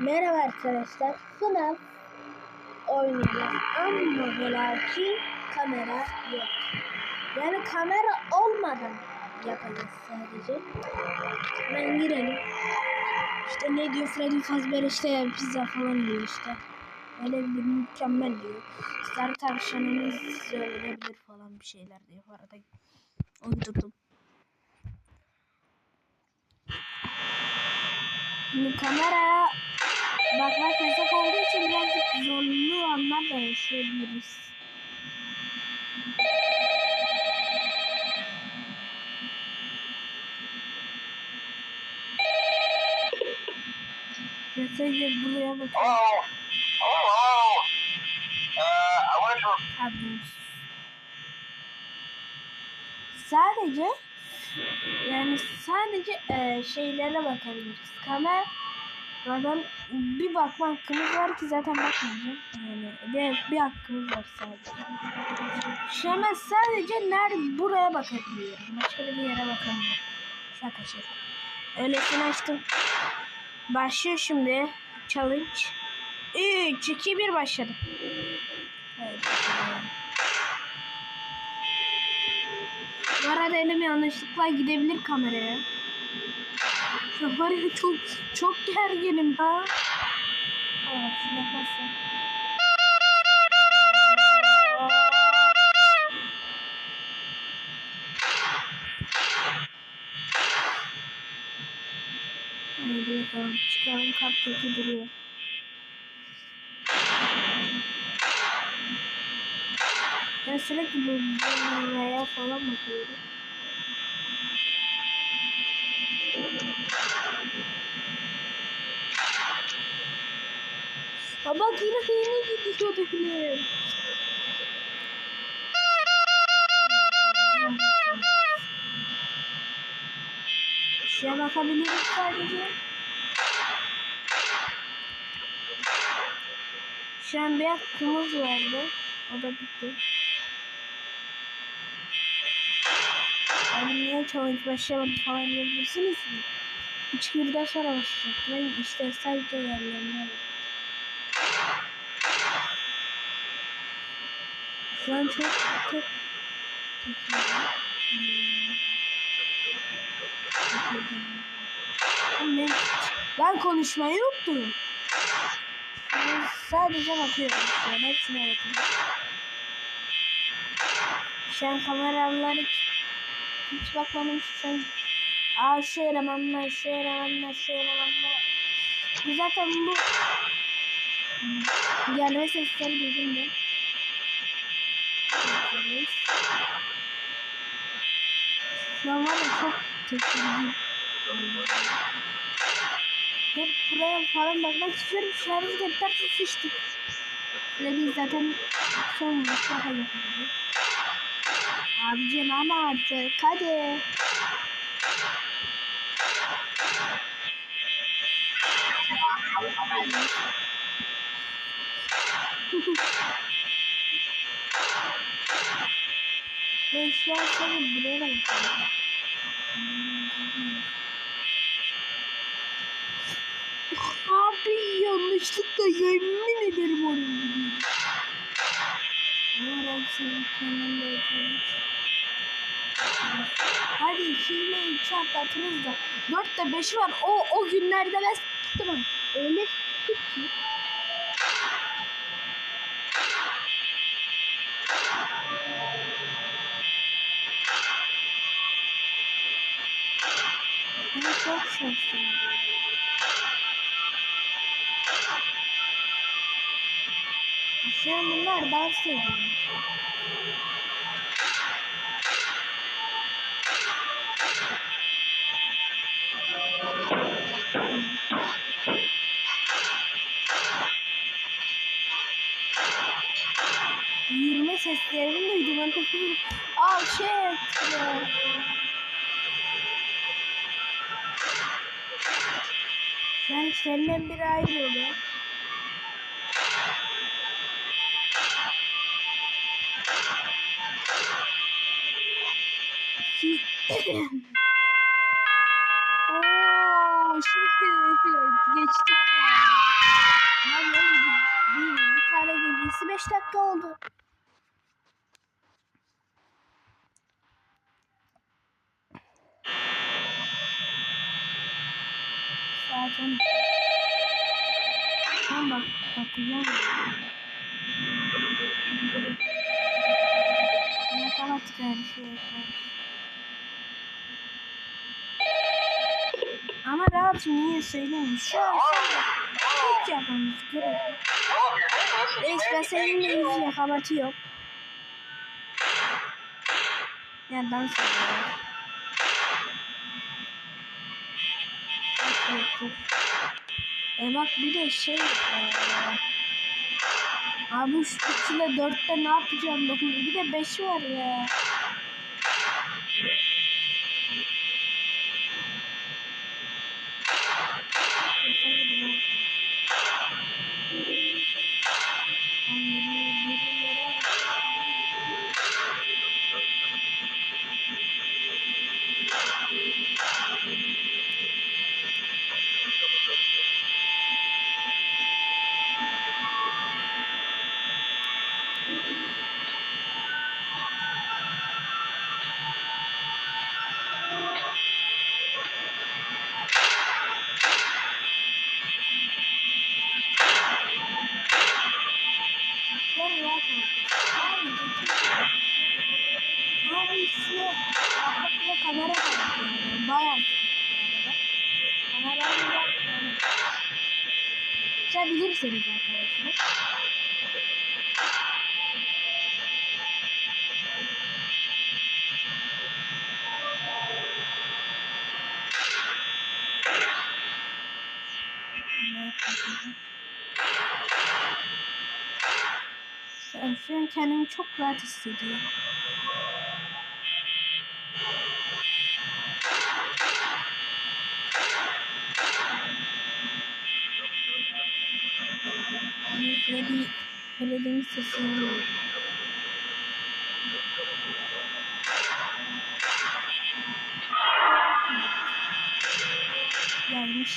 Merhaba arkadaşlar. FNAF oynayacağız ama ve lakin kamera yok. Yani kamera olmadan yapacağız sadece. Ben girelim. İşte ne diyor Freddy Fazbear işte pizza falan diyor işte. Öyle bir mükemmel diyor. Star tavşanınız size öğrenebilir falan bir şeyler diyor. Bu arada uydurdum. Şimdi kameraya bakmak yasak olduğu için birazcık zorlu anlar da yaşayabiliriz. Mesela buraya bakın. Hello? Hello? Uh, I wanted to... Sadece yani sadece e, şeylere bakabiliriz. Kameradan bir bakma hakkımız var ki zaten bakmayacağım. Yani bir, bir hakkımız var sadece. Şu sadece nerede buraya bakabiliyorum. Başka bir yere bakamıyorum. Şaka şaka. Öylesine açtım. Başlıyor şimdi. Challenge. 3, 2, 1 başladı. Evet. Bu arada elim yanlışlıkla gidebilir kameraya. Ya Var ya çok çok gerginim ha. Evet, nefes. Haydi bakalım çıkalım kaptaki duruyor. Sürekli bu buraya falan bakıyorum. Bak yine yine gidiyordu film. Şuraya bakabiliriz sadece. Şu an bir hakkımız vardı. O da bitti. Yani niye challenge başlamadı falan diyebilirsiniz mi? Üç birden sonra başlayacak. Ben işte sadece yerlerine. Şu an çok çok Ben, ben konuşmayı unuttum. Ben sadece bakıyorum an. Hepsine bakıyorum. Şu an kameralar hiç, bakmadım. An Aa elemanlar, şu elemanlar, şu elemanlar. Bu Zaten bu gelme sesleri duydum ben. Şu an çok teşekkür Hep buraya falan bakmak istiyorum. Şarjı biterse sıçtık. Freddy zaten son vuruşta yapacak. Abicim ama artık hadi. Ben şu an seni buraya bakıyorum. Abi yanlışlıkla yemin ederim oraya gidiyorum. Umarım senin kanalında yapalım. Hadi hile iki atlatınız da. Dörtte beşi var. O o günlerde ben sıktım. Öyle ki. Ben çok. Şu an bunlar dans ediyor. Seslerini duydum. Shit. ya. Sen senden biri ayrıldı. Oo, savaşı geçtik ya. Ya ne bileyim, bir, bir tane gecesi 5 dakika oldu. 12. Tamam bak bakacağım. Ne kadar çıkar şey yapar. Ama rahatım niye söyleyeyim. Şu an hiç yapmamız gerek. Reis ben seninle hiç yakamati yok. Ya dans. E bak bir de şey e, Abi 3 ile 4'te ne yapacağım ben? Bir de 5 var ya. Sen rahat ol. Sadece Abi şu yapmakla kamera var. Yani. Bayağı sıkıntı bu arada. Kameranın da yani. Sen bilirsiniz arkadaşlar. Şu an kendimi çok rahat hissediyorum. Hani Freddy, Freddy'nin sesini duyuyorum. Gelmiş.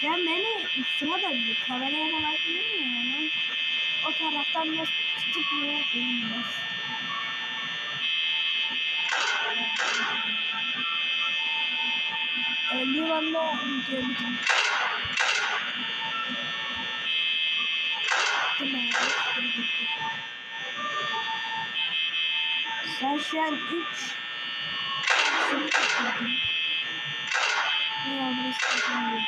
Sen beni sıra da bir kameraya da bakmıyor mu yani? O taraftan da tutup buraya gelmez. Öldüğüm anda video bitir. Sen şu an 3 ne olduğunu istediğini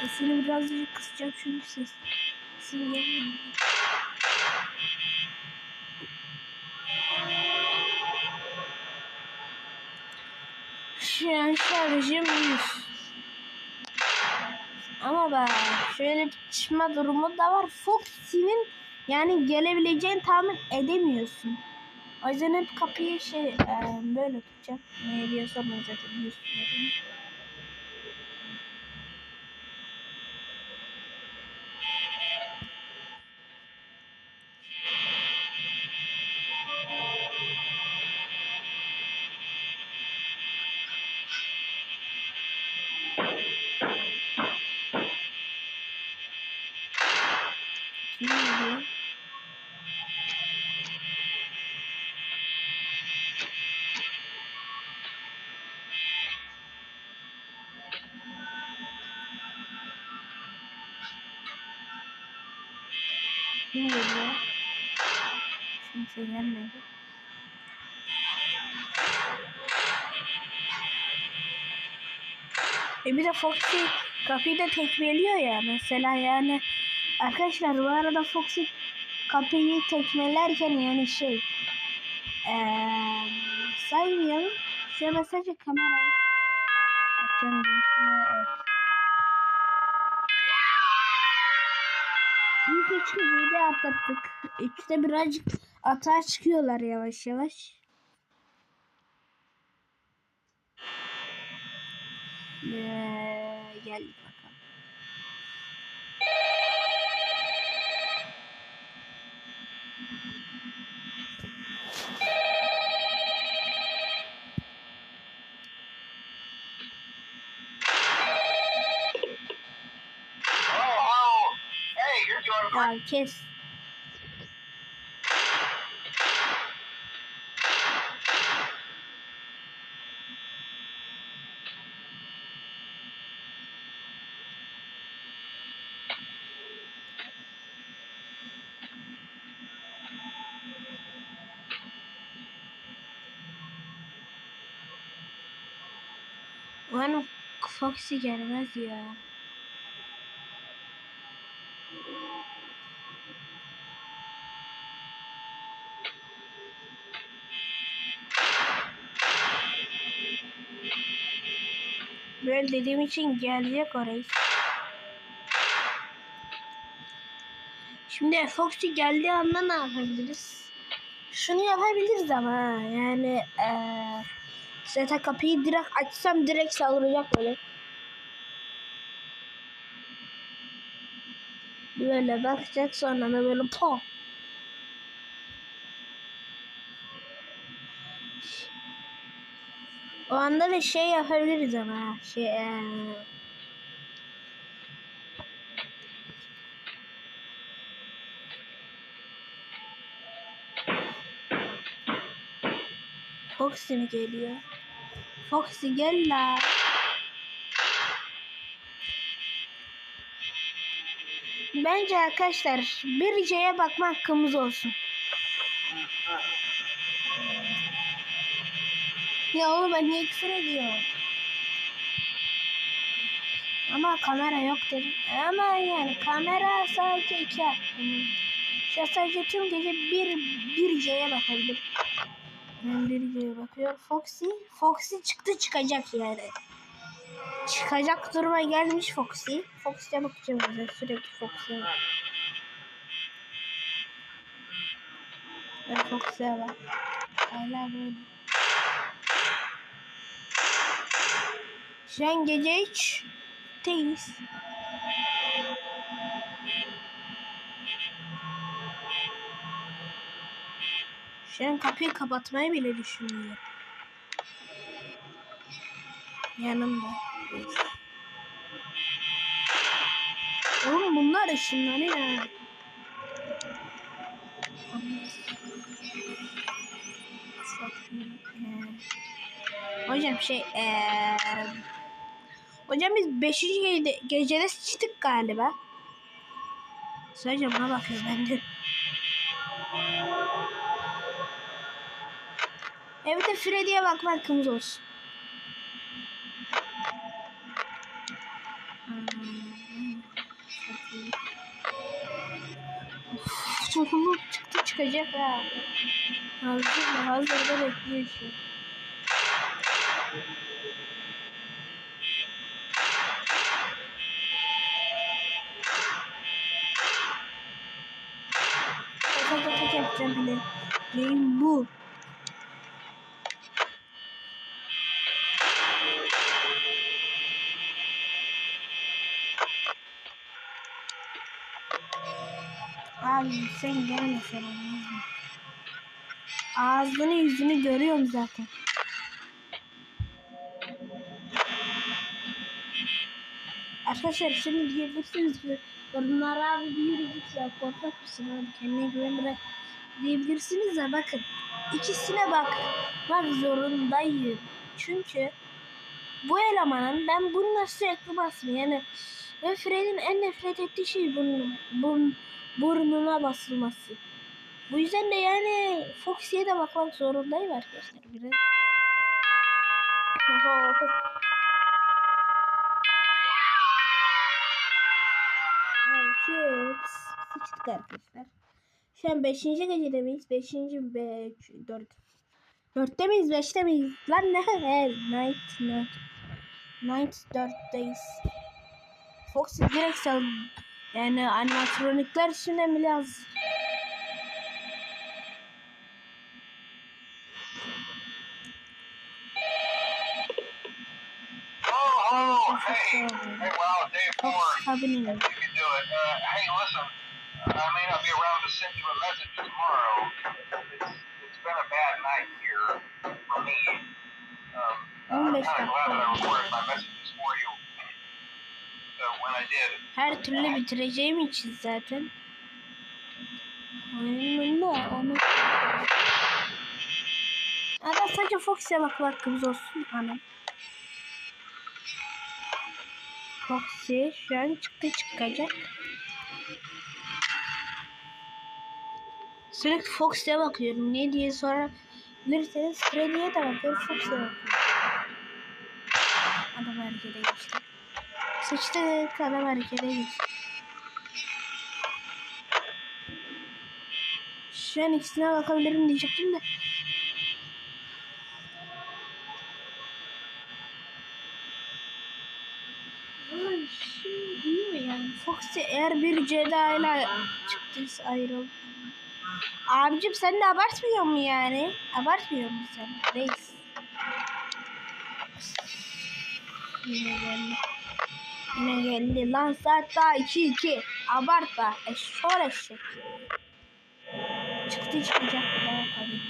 Sesini birazcık kısacağım çünkü ses sesim gelmiyor. Şu an şarjım 100. Ama bak şöyle bir çıkma durumu da var. Foxy'nin yani gelebileceğini tahmin edemiyorsun. O yüzden hep kapıyı şey e, böyle tutacağım. Ne diyorsam zaten 100 Ne oluyor? Ne oluyor? Kimse gelmedi. E bir de Foxy kapıyı da tekmeliyor ya mesela yani arkadaşlar bu arada Foxy kapıyı tekmelerken yani şey eee saymayalım an sadece kamerayı açacağım evet. İlk üç de atlattık. Üçte birazcık atağa çıkıyorlar yavaş yavaş. Ee, geldik. Doing great. Ya kes. Umarım Foxy gelmez ya. Böyle dediğim için gelecek orayı. Şimdi Foxy geldiği anda ne yapabiliriz? Şunu yapabiliriz ama yani eee zaten kapıyı direkt açsam direkt saldıracak böyle. Böyle bakacak sonra da böyle po. O anda da şey yapabiliriz ama şey eee, Foxy mi geliyor? Foxy gel la. Bence arkadaşlar bir şeye bakma hakkımız olsun. Ya oğlum ben niye küfür ediyorum? Ama kamera yok dedim. Ama yani kamera sadece iki hakkım. An sadece tüm gece bir bir C'ye bakabilir. Ben bir C'ye bakıyor. Foxy. Foxy çıktı çıkacak yani. Çıkacak duruma gelmiş Foxy. Foxy'ye bakacağım ben sürekli Foxy'ye bak. Ben Foxy'ye bak. Hala böyle. Şu an gece 3 teyiz. Şu an kapıyı kapatmayı bile düşünmüyor. Yanımda. Oğlum bunlar ışınlanıyor. ya. Hocam şey eee Hocam biz 5. gecede, gecede sıçtık galiba. Sadece buna bakıyor bende. Evet de Freddy'ye bakma hakkımız olsun. Çocuğum çıktı çıkacak ha. Hazır mı? Hazırda bekliyor şu. Yapacağım bile. Neyim bu? Abi sen olmaz mı? Ağzını yüzünü görüyorum zaten. Arkadaşlar şimdi diyebilirsiniz ki Yorumlara abi bir yürü git ya korkak mısın abi kendine güven bırak diyebilirsiniz de bakın ikisine bakmak zorundayım. Çünkü bu elemanın ben bununla sürekli basmıyor yani ve Fred'in en nefret ettiği şey bunun, bun, burnuna basılması. Bu yüzden de yani Foxy'ye de bakmak zorundayım arkadaşlar. Biraz... Evet, sıçtık arkadaşlar. Şu an 5. gecede miyiz? 5. 5 4 4'te miyiz? 5'te miyiz? Lan ne? Evet, night night. Night 4'teyiz. Foxy direkt sal yani animatronikler şimdi mi lazım? Oh, oh, hey, hey, wow, day four. You can do it. Uh, hey, listen, I may not be around to send you a message tomorrow. It's, it's been a bad night here for me. Um, I'm 15 kind of glad that I recorded my messages for you. when I did. Her türlü bitireceğim için zaten. Oyunun da onu... Ada sadece Fox'e bak hakkımız olsun ana. Foxy şu an çıktı çıkacak. Sürekli Fox'e bakıyorum. Ne diye sorabilirseniz Freddy'ye de bakıyorum. Fox'e bakıyorum. Adam harekete geçti. Sıçtı adam harekete geçti. Şu an ikisine bakabilirim diyecektim de. Foxy eğer bir Jedi ile çıktıysa ayrıl. Abicim sen de abartmıyor mu yani? Abartmıyor musun sen? Reis. Yine geldi. Yine geldi. Lan saat daha 2-2. Abartma. Eşşor eşek. Çıktı çıkacak daha tabii.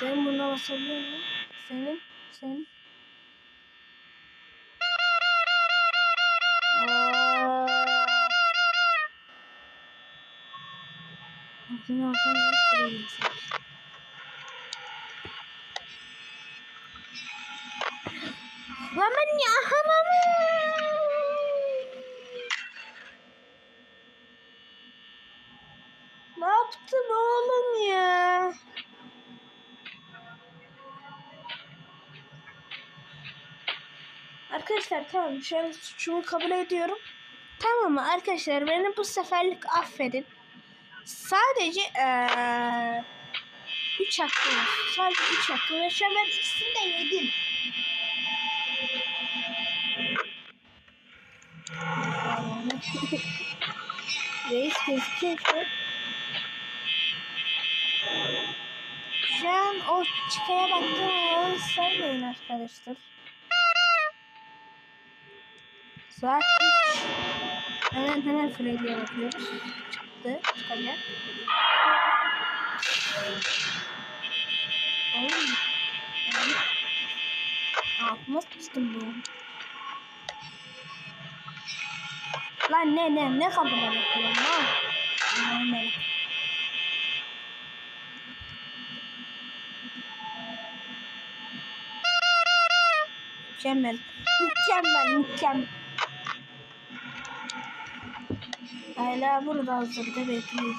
Senin buna basabiliyor musun? Senin, senin. Bir sürü insan. Lan ben ya Ne yaptın oğlum ya? Arkadaşlar tamam şu an suçumu kabul ediyorum. Tamam mı arkadaşlar beni bu seferlik affedin. Sadece eee 3 hakkım var. Sadece 3 hakkım var. Şu an ben ikisini de yedim. Reis gözüküyor şu an. O çıkaya baktığım yolu saymayın arkadaşlar. Saat 3. Hemen hemen Freddy'ye bakıyoruz. Çıktı. Çıkacak. Oğlum. Yani. Altıma sıçtım bu. Lan ne ne ne kapına bakıyorum lan. Aman. Mükemmel. Mükemmel mükemmel. Hala burada hazırda bekliyor.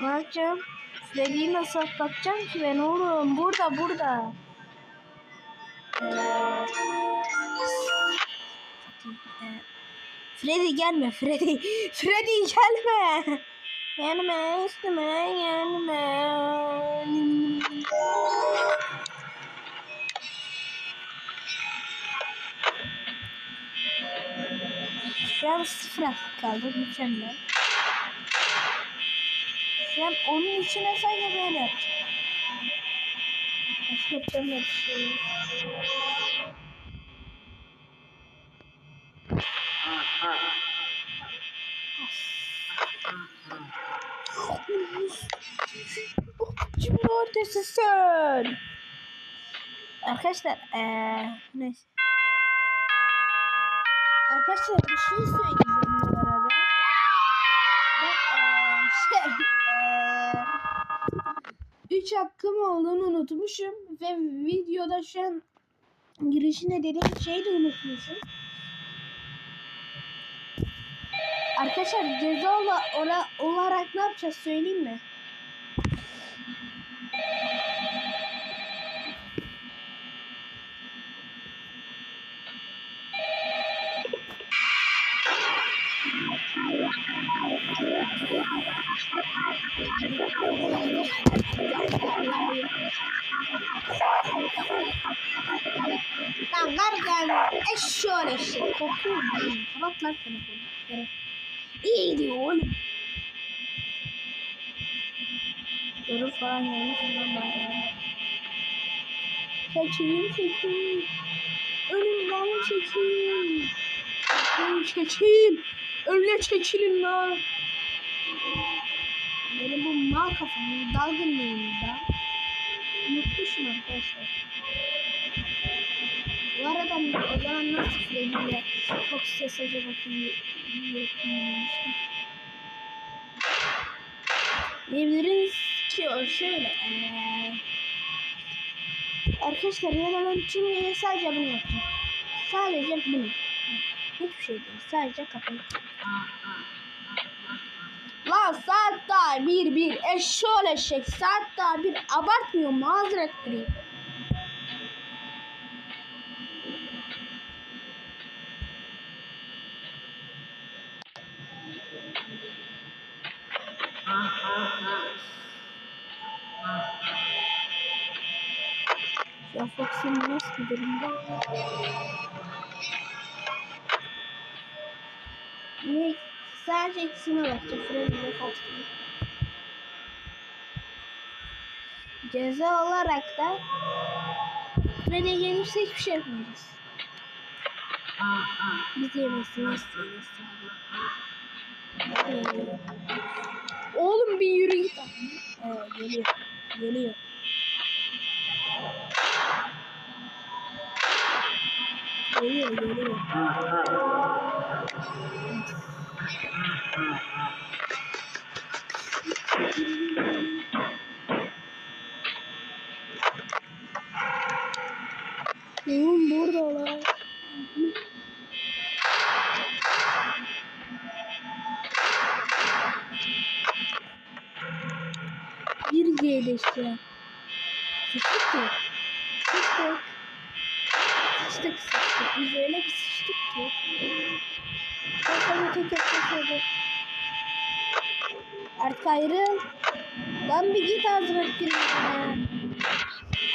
Ne yapacağım? Freddy'yi nasıl atlatacağım ki ben oğlum? Burada burada. Freddy gelme Freddy. Freddy gelme. Gelme isteme gelme. An sıfır hakkı kaldı mükemmel. An onun içine sadece böyle yapacağım. Başka yapacağım da bir şey yok. Şimdi neredesin sen? Arkadaşlar eee neyse. Arkadaşlar bir şey söyleyeceğim bu arada. Ben eee şey eee 3 hakkım olduğunu unutmuşum ve videoda şu an girişine dediğim şeyi de unutmuşum. Arkadaşlar ceza ola- ola- olarak ne yapacağız söyleyeyim mi? Lan var geldi. Eşşoğlu eşek. Kokuyor mu? Kapat lan telefonu. İyi diyor oğlum. Yorum falan gelmiş. Ondan bağırıyorum. Çekeyim çekeyim. Önümden çekeyim. Çekeyim çekeyim. Önüne çekilin lan. Benim bu mal kafamı dalgınlığımda unutmuşum arkadaşlar. Bu arada o zaman nasıl Freddy'yle çok ses acaba. Diyebiliriz ki o şöyle. eee, arkadaşlar ya da ben tüm sadece bunu yapacağım. Sadece bunu. Hiçbir şey değil. Sadece kapıyı. Lan saat daha bir bir eşşoğlu eşek saat daha bir abartmıyor mazeret durayım. Ya Fox'un nasıl bir durumda? Ne? Sadece ikisine bakacağım. Freddy ve Fox'un. Ceza olarak da Freddy gelirse hiçbir şey yapmayacağız. Biz yemesini istiyoruz. Ee, Oğlum bir yürü git. Ee, geliyor. Geliyor. Geliyor geliyor. Oğlum burada lan. Bir gelişti. Sıçtık. Sıçtık. Sıçtık sıçtık. Biz öyle bir. Ben sana tek tek söyledim. Artık ayrıl. Lan bir git ağzına.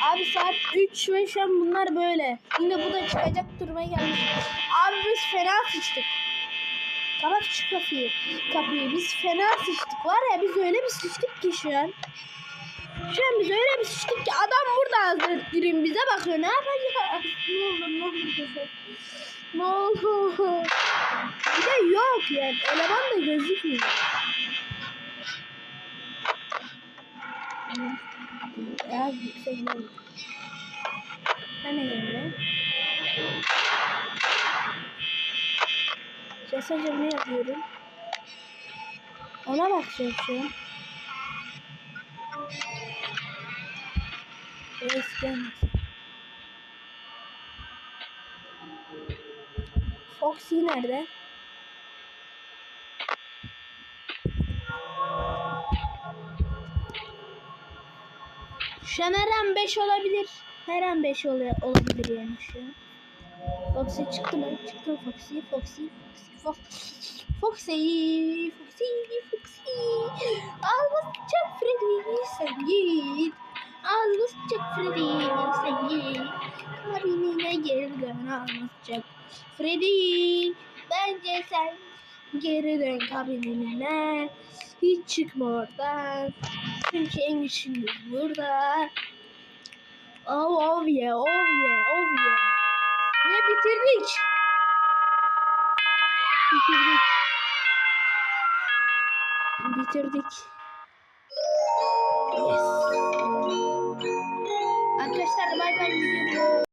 Abi saat 3 ve şu an bunlar böyle. Yine bu da çıkacak duruma gelmiş. Abi biz fena sıçtık. Kapat şu kapıyı. Kapıyı. Biz fena sıçtık. Var ya biz öyle bir sıçtık ki şu an. Şu an biz öyle bir sıçtık ki adam burada hazır bize bakıyor. Ne yapacak? Ne olur ne olur. Ne olur. Bir de yok yani. Eleman da gözükmüyor. Ya yüksek değil. Ben de geldim. Cesaca ne yapıyorum? Ona bakacağım şu an. Reis gelmesin. Foxy nerede? Şu an her an 5 olabilir. Her an 5 olabilir yani şu an. Foxy çıktı mı? Çıktı Foxy, Foxy, Foxy, Foxy, Foxy, Foxy, Foxy. Ağzıma sıçacak Freddy, sen git. Ağzıma sıçacak Freddy, sen git. Kabinine geri dön ağzıma sıçacak Freddy. Bence sen geri dön kabinine. Hiç çıkma oradan. Çünkü en burada. Oh, oh yeah, oh yeah, oh yeah. Ve bitirdik. Bitirdik. Bitirdik. Yes. Arkadaşlar bay bay